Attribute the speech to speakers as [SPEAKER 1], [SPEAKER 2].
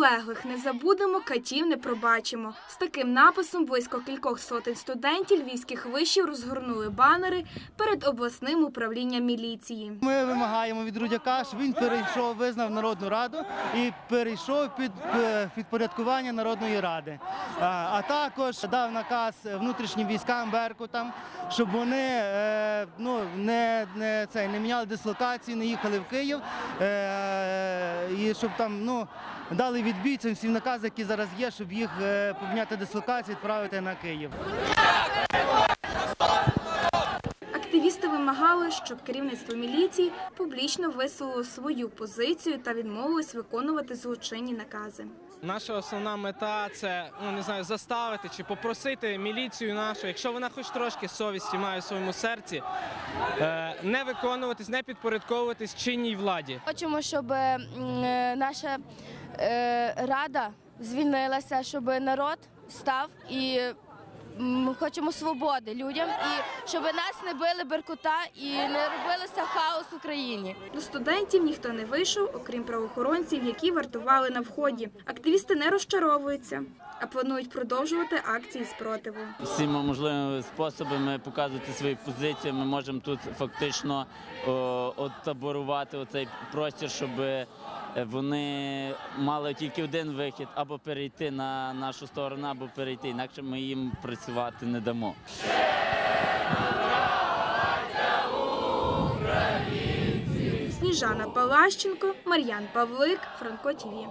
[SPEAKER 1] Полеглих не забудемо, катів не пробачимо. З таким написом близько кількох сотень студентів львівських вишів розгорнули банери перед обласним управлінням міліції.
[SPEAKER 2] Ми вимагаємо від Рудяка, щоб він перейшов, визнав Народну Раду і перейшов під е, підпорядкування Народної Ради. А, також дав наказ внутрішнім військам Беркутам, щоб вони е, ну, не, не, це, не міняли дислокацію, не їхали в Київ е, і щоб там ну, дали відбій цим всі накази, які зараз є, щоб їх е, поміняти дислокацію, відправити на Київ.
[SPEAKER 1] Активісти щоб керівництво міліції публічно висловило свою позицію та відмовилось виконувати злочинні накази.
[SPEAKER 3] Наша основна мета це ну не знаю, заставити чи попросити міліцію нашу, якщо вона хоч трошки совісті має в своєму серці, е, не виконуватись, не підпорядковуватись чинній владі.
[SPEAKER 4] Хочемо, щоб е, наша е, рада звільнилася, щоб народ став і м, хочемо свободи людям, і щоб нас не били беркута і не робилося хаос в Україні.
[SPEAKER 1] До студентів ніхто не вийшов, окрім правоохоронців, які вартували на вході. Активісти не розчаровуються, а планують продовжувати акції спротиву.
[SPEAKER 5] всіма можливими способами показувати свої позиції. Ми можемо тут фактично оттаборувати оцей простір, щоб вони мали тільки один вихід або перейти на нашу сторону, або перейти. Інакше ми їм працювати не дамо.
[SPEAKER 1] Сніжана Палащенко, Мар'ян Павлик, Франко ТІВІ.